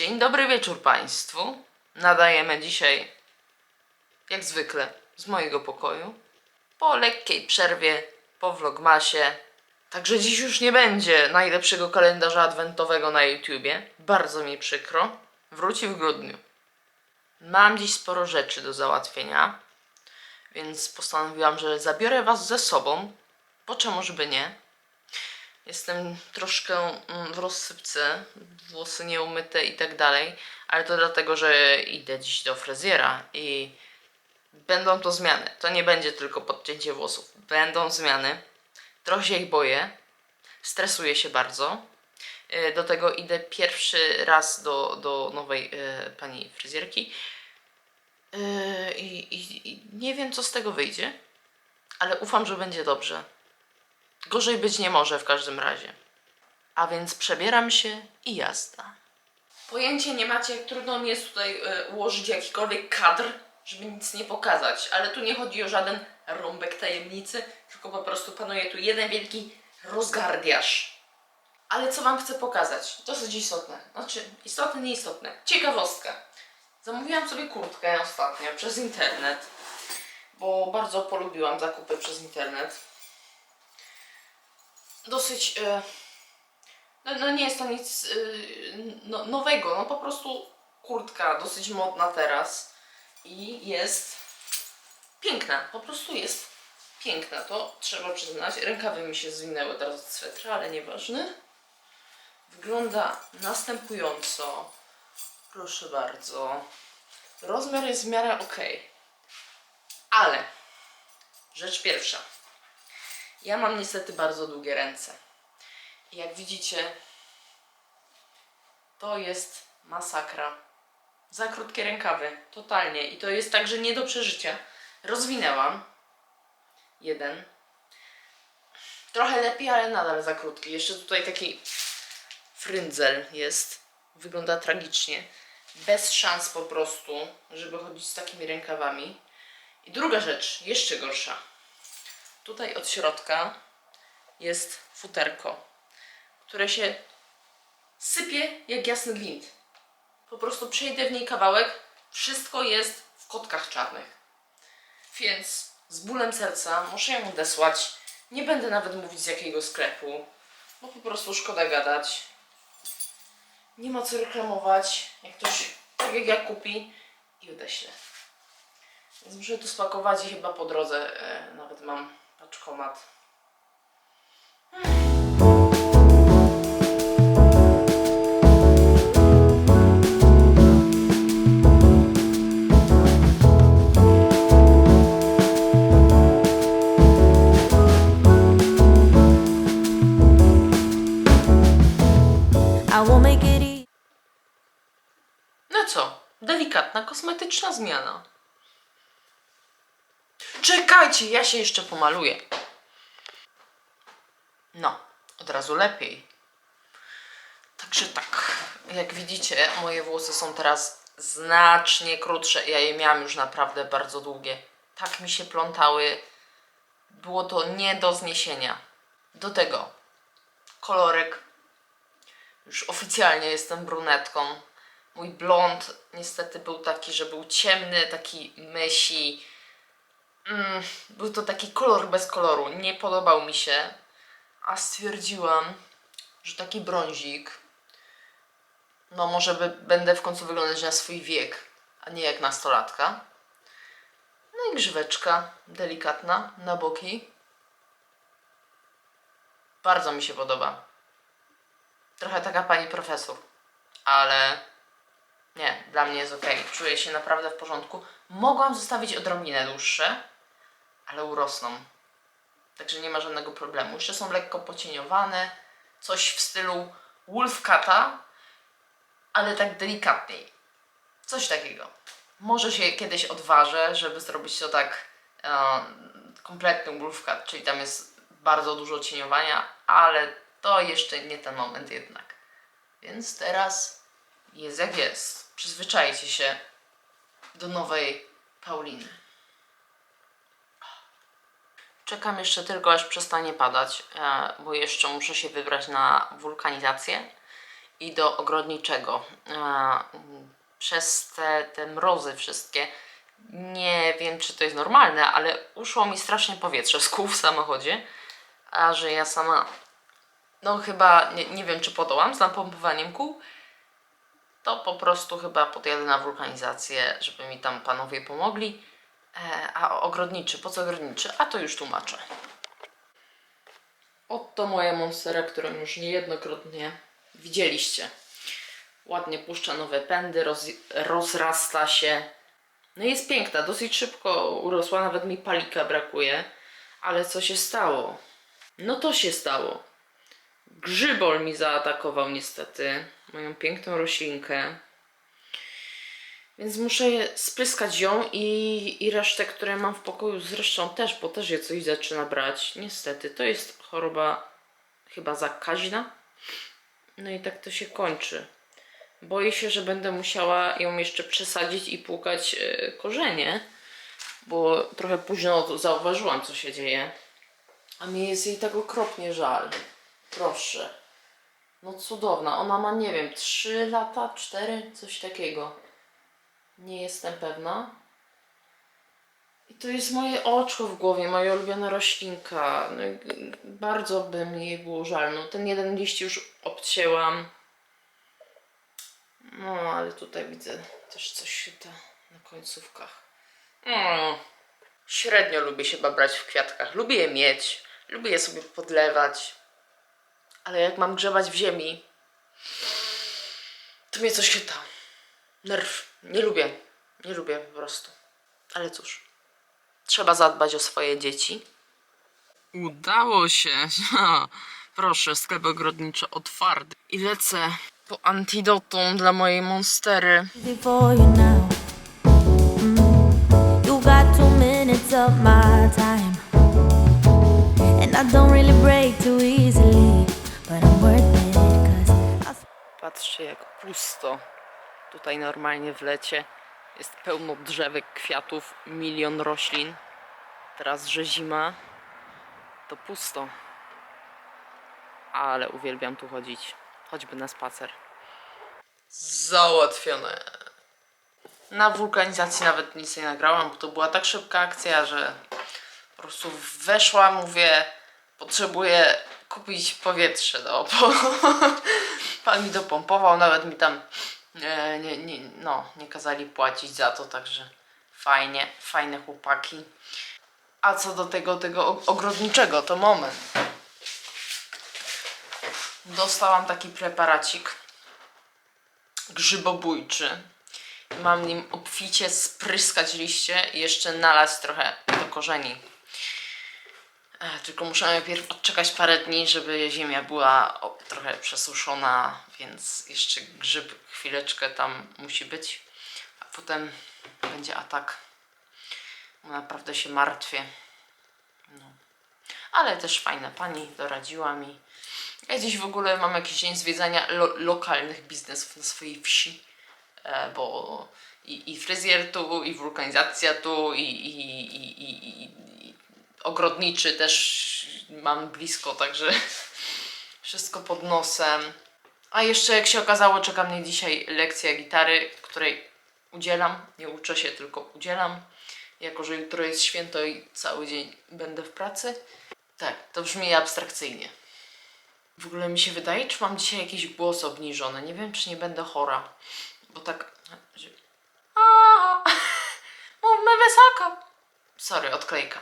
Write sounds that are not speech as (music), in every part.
Dzień dobry wieczór Państwu. Nadajemy dzisiaj, jak zwykle, z mojego pokoju. Po lekkiej przerwie, po vlogmasie. Także dziś już nie będzie najlepszego kalendarza adwentowego na YouTubie. Bardzo mi przykro. Wróci w grudniu. Mam dziś sporo rzeczy do załatwienia, więc postanowiłam, że zabiorę Was ze sobą, bo czemu żeby nie. Jestem troszkę mm, w rozsypce, włosy nieumyte i tak dalej, ale to dlatego, że idę dziś do fryzjera i będą to zmiany. To nie będzie tylko podcięcie włosów. Będą zmiany. Trochę się ich boję. Stresuję się bardzo. Y, Do tego idę pierwszy raz do, do nowej y, pani fryzjerki. I, I nie wiem, co z tego wyjdzie, ale ufam, że będzie dobrze. Gorzej być nie może w każdym razie. A więc przebieram się i jazda. Pojęcie nie macie, jak trudno mi jest tutaj e, ułożyć jakikolwiek kadr, żeby nic nie pokazać. Ale tu nie chodzi o żaden rąbek tajemnicy, tylko po prostu panuje tu jeden wielki rozgardiaż. Ale co Wam chcę pokazać? Dosyć istotne. Znaczy, istotne, nieistotne. Ciekawostka. Zamówiłam sobie kurtkę ostatnio przez internet, bo bardzo polubiłam zakupy przez internet dosyć. e, No, no nie jest to nic e, no, nowego, no po prostu kurtka dosyć modna teraz i jest piękna, po prostu jest piękna, to trzeba przyznać. Rękawy mi się zwinęły teraz od swetra, ale nieważne. Wygląda następująco. Proszę bardzo. Rozmiar jest w miarę ok. Ale rzecz pierwsza. Ja mam niestety bardzo długie ręce. I jak widzicie, to jest masakra. Za krótkie rękawy, totalnie. I to jest także nie do przeżycia. Rozwinęłam. Jeden. Trochę lepiej, ale nadal za krótki. Jeszcze tutaj taki fryndzel jest. Wygląda tragicznie. Bez szans po prostu, żeby chodzić z takimi rękawami. I druga rzecz, jeszcze gorsza. Tutaj od środka jest futerko, które się sypie jak jasny gwint. Po prostu przejdę w niej kawałek, wszystko jest w kotkach czarnych. Więc z bólem serca muszę ją odesłać. Nie będę nawet mówić z jakiego sklepu, bo po prostu szkoda gadać. Nie ma co reklamować. Jak ktoś tak jak ja kupi i odeślę. Więc muszę to spakować i chyba po drodze e, nawet mam paczkomat. I won't make it easy. No co? Delikatna, kosmetyczna zmiana. Czekajcie, ja się jeszcze pomaluję. No, od razu lepiej. Także tak, jak widzicie, moje włosy są teraz znacznie krótsze. Ja je miałam już naprawdę bardzo długie. Tak mi się plątały. Było to nie do zniesienia. Do tego kolorek. Już oficjalnie jestem brunetką. Mój blond niestety był taki, że był ciemny, taki mysi. Mm, był to taki kolor bez koloru. Nie podobał mi się. A stwierdziłam, że taki brązik. No, może by, będę w końcu wyglądać na swój wiek, a nie jak nastolatka. No i grzyweczka delikatna na boki. Bardzo mi się podoba. Trochę taka pani profesor, ale nie, dla mnie jest ok. Czuję się naprawdę w porządku. Mogłam zostawić odrobinę dłuższe, ale urosną. Także nie ma żadnego problemu. Jeszcze są lekko pocieniowane. Coś w stylu Wolfcata, ale tak delikatniej. Coś takiego. Może się kiedyś odważę, żeby zrobić to tak e, kompletny Wolfcat, czyli tam jest bardzo dużo cieniowania, ale to jeszcze nie ten moment jednak. Więc teraz jest jak jest. Przyzwyczajcie się do nowej Pauliny. Czekam jeszcze tylko, aż przestanie padać, e, bo jeszcze muszę się wybrać na wulkanizację i do ogrodniczego. Mm, przez te, te mrozy wszystkie nie wiem, czy to jest normalne, ale uszło mi strasznie powietrze z kół w samochodzie, a że ja sama, no chyba, nie, nie wiem, czy podołam z napompowaniem kół, to po prostu chyba podjadę na wulkanizację, żeby mi tam panowie pomogli. E, a ogrodniczy, po co ogrodniczy? A to już tłumaczę. Oto moja monstera, którą już niejednokrotnie widzieliście. Ładnie puszcza nowe pędy, roz, rozrasta się. No jest piękna, dosyć szybko urosła, nawet mi palika brakuje. Ale co się stało? No to się stało. Grzybol mi zaatakował niestety moją piękną roślinkę. Więc muszę je spryskać ją i, i resztę, które mam w pokoju zresztą też, bo też je coś zaczyna brać. Niestety, to jest choroba chyba zakaźna. No i tak to się kończy. Boję się, że będę musiała ją jeszcze przesadzić i płukać e, korzenie, bo trochę późno zauważyłam, co się dzieje. A mi jest jej tak okropnie żal. Proszę. No cudowna. Ona ma, nie wiem, 3 lata, 4, coś takiego. Nie jestem pewna. I to jest moje oczko w głowie, moja ulubiona roślinka. No, bardzo by mi jej było żal. No, ten jeden liść już obcięłam. No, ale tutaj widzę też coś się ta na końcówkach. No, średnio lubię się babrać w kwiatkach. Lubię je mieć. Lubię je sobie podlewać. Ale jak mam grzebać w ziemi, to mnie coś chyta. Nerw. Nie lubię. Nie lubię po prostu. Ale cóż. Trzeba zadbać o swoje dzieci. Udało się. (laughs) Proszę, sklep ogrodniczy otwarty. I lecę po antidotum dla mojej monstery. Before you now. Mm. You got two minutes of my time. And I don't really break too easily. But I'm worth it, cause I Patrzcie, jak pusto. Tutaj normalnie w lecie jest pełno drzewek, kwiatów, milion roślin. Teraz, że zima, to pusto. Ale uwielbiam tu chodzić, choćby na spacer. Załatwione. Na wulkanizacji nawet nic nie nagrałam, bo to była tak szybka akcja, że po prostu weszłam, mówię, potrzebuję kupić powietrze, no bo (laughs) pan mi dopompował, nawet mi tam nie, nie, no, nie kazali płacić za to, także fajnie, fajne chłopaki. A co do tego, tego og- ogrodniczego, to moment. Dostałam taki preparacik grzybobójczy. Mam nim obficie spryskać liście i jeszcze nalać trochę do korzeni. Tylko muszę najpierw odczekać parę dni, żeby ziemia była trochę przesuszona, więc jeszcze grzyb chwileczkę tam musi być, a potem będzie atak. Naprawdę się martwię. No. Ale też fajna pani doradziła mi. Ja dziś w ogóle mam jakiś dzień zwiedzania lo- lokalnych biznesów na swojej wsi, e, bo i, i fryzjer tu, i wulkanizacja tu, i, i, i, i, i ogrodniczy też mam blisko, także (laughs) wszystko pod nosem. A jeszcze jak się okazało, czeka mnie dzisiaj lekcja gitary, której udzielam. Nie uczę się, tylko udzielam. Jako, że jutro jest święto i cały dzień będę w pracy. Tak, to brzmi abstrakcyjnie. W ogóle mi się wydaje, czy mam dzisiaj jakiś głos obniżony. Nie wiem, czy nie będę chora. Bo tak... (laughs) Mówmy wysoko. Sorry, odklejka.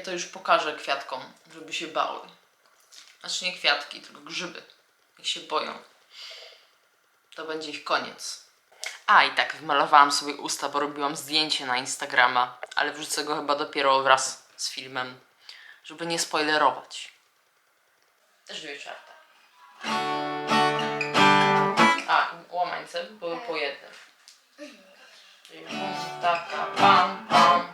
Ja to już pokażę kwiatkom, żeby się bały. Znaczy nie kwiatki, tylko grzyby. Jak się boją. To będzie ich koniec. A, i tak wymalowałam sobie usta, bo robiłam zdjęcie na Instagrama, ale wrzucę go chyba dopiero wraz z filmem, żeby nie spoilerować. Też dwie. A, łamańce były po jednym. Czyli bum, pam, pam,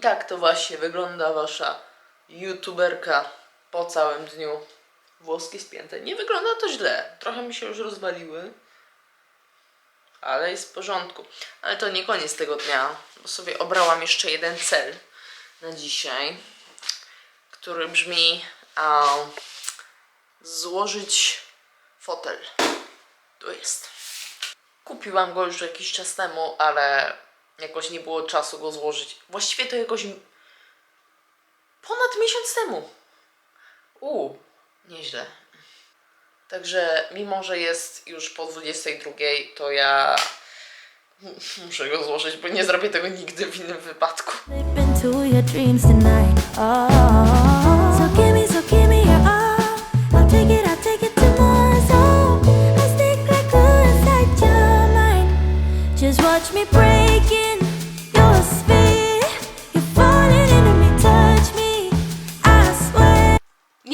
tak to właśnie wygląda wasza youtuberka po całym dniu. Włoski spięte. Nie wygląda to źle. Trochę mi się już rozwaliły. Ale jest w porządku. Ale to nie koniec tego dnia, bo sobie obrałam jeszcze jeden cel na dzisiaj, który brzmi a, złożyć fotel. Tu jest. Kupiłam go już jakiś czas temu, ale jakoś nie było czasu go złożyć. Właściwie to jakoś ponad miesiąc temu. U, nieźle. Także mimo, że jest już po 22, to ja (laughs) muszę go złożyć, bo nie zrobię tego nigdy w innym wypadku. Slip into your dreams tonight.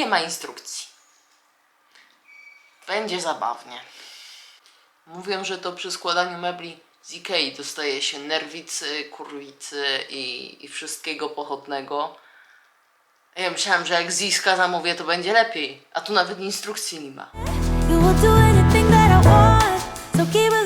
Nie ma instrukcji. Będzie zabawnie. Mówią, że to przy składaniu mebli z Ikei dostaje się nerwicy, kurwicy i, i wszystkiego pochodnego. Ja myślałam, że jak z Ziska zamówię, to będzie lepiej. A tu nawet instrukcji nie ma. You will do anything that I want. So keep us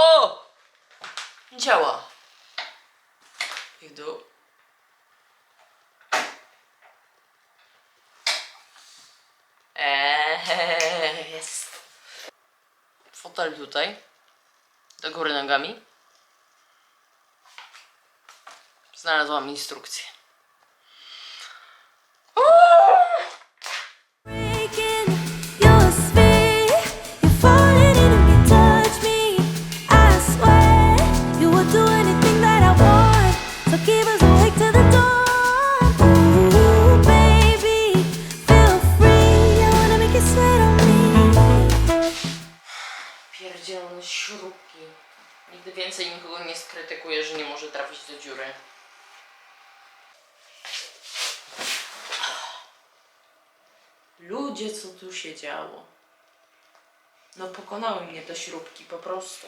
O! Działa. I w dół. Fotel tutaj. Do góry nogami. Znalazłam instrukcję. Ludzie, co tu się działo? No pokonały mnie te śrubki po prostu.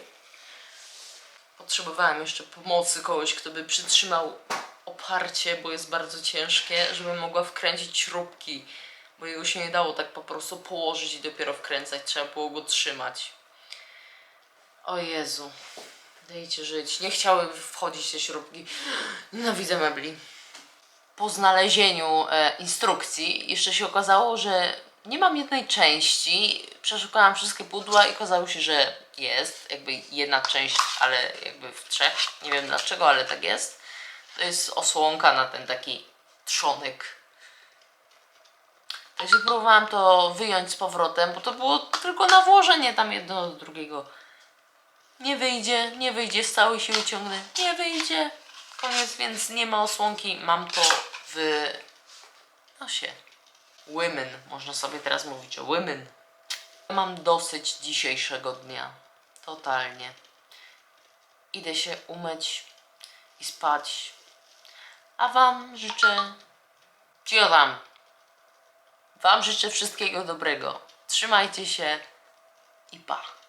Potrzebowałem jeszcze pomocy kogoś, kto by przytrzymał oparcie, bo jest bardzo ciężkie, żebym mogła wkręcić śrubki, bo jego się nie dało tak po prostu położyć i dopiero wkręcać, trzeba było go trzymać. O Jezu, dajcie żyć. Nie chciały wchodzić te śrubki. Nienawidzę mebli. Po znalezieniu e, instrukcji jeszcze się okazało, że nie mam jednej części. Przeszukałam wszystkie pudła i okazało się, że jest jakby jedna część, ale jakby w trzech. Nie wiem dlaczego, ale tak jest. To jest osłonka na ten taki trzonek. Także próbowałam to wyjąć z powrotem, bo to było tylko na włożenie tam jedno do drugiego. Nie wyjdzie, nie wyjdzie, z całej siły. Nie wyjdzie. Koniec, więc nie ma osłonki. Mam to w nosie. Women. Można sobie teraz mówić o women. Mam dosyć dzisiejszego dnia. Totalnie. Idę się umyć i spać. A Wam życzę. Cio Wam. Wam życzę wszystkiego dobrego. Trzymajcie się i pa.